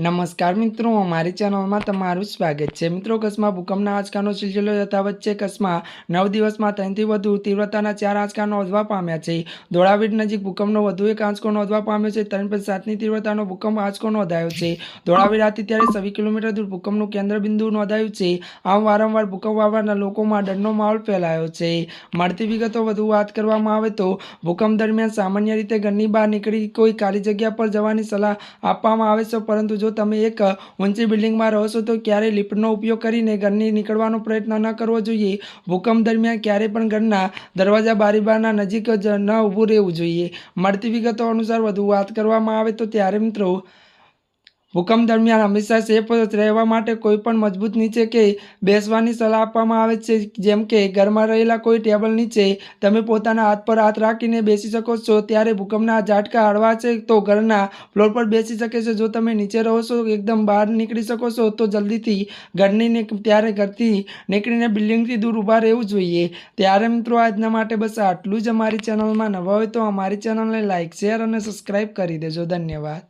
નમસ્કાર મિત્રો, અમારી ચેનલમાં તમારું સ્વાગત છે. મિત્રો, કચ્છમાં ભૂકંપના આંચકાનો સિલસિલો યથાવત છે. કચ્છમાં નવ દિવસમાં ત્રણથી વધુ તીવ્રતાના ચાર આંચકા નોંધવા પામ્યા છે. ધોળાવીર નજીક ભૂકંપનો વધુ એક આંચકો નોંધવા પામ્યો છે. ત્રણ પોઈન્ટ સાતની તીવ્રતાનો ભૂકંપ આંચકો નોંધાયો છે. ધોળાવીર આથી ત્યારે સવી કિલોમીટર દૂર ભૂકંપનું કેન્દ્રબિંદુ નોંધાયું છે. આમ વારંવાર ભૂકંપ આવવાના લોકોમાં ડરનો માહોલ ફેલાયો છે. મળતી વિગતો વધુ વાત કરવામાં આવે તો, ભૂકંપ દરમિયાન સામાન્ય રીતે ઘરની બહાર નીકળી કોઈ ખાલી જગ્યા પર જવાની સલાહ આપવામાં આવે છે, પરંતુ જો તમે એક ઊંચી બિલ્ડિંગમાં રહો છો તો ક્યારેય લિફ્ટનો ઉપયોગ કરીને ઘરની નીકળવાનો પ્રયત્ન ન કરવો જોઈએ. ભૂકંપ દરમિયાન ક્યારેય પણ ઘરના દરવાજા બારીબારના નજીક જ ન ઊભું રહેવું જોઈએ. મળતી વિગતો અનુસાર વધુ વાત કરવામાં આવે તો ત્યારે મિત્રો ભૂકંપ દરમિયાન હંમેશા સેફ રહેવા માટે કોઈ પણ મજબૂત નીચે કે બેસવાની સલાહ આપવામાં આવે છે. જેમ કે, ઘરમાં રહેલા કોઈ ટેબલ નીચે તમે પોતાના હાથ પર હાથ રાખીને બેસી શકો છો. ત્યારે ભૂકંપના ઝાટકા હળવા છે તો ઘરના ફ્લોર પર બેસી શકે છે. જો તમે નીચે રહો છો, એકદમ બહાર નીકળી શકો છો, તો જલ્દીથી ઘરની ત્યારે ઘરથી નીકળીને બિલ્ડિંગથી દૂર ઊભા રહેવું જોઈએ. ત્યારે મિત્રો, આજના માટે બસ આટલું જ. અમારી ચેનલમાં નવા હોય તો અમારી ચેનલને લાઇક શેર અને સબસ્ક્રાઈબ કરી દેજો. ધન્યવાદ.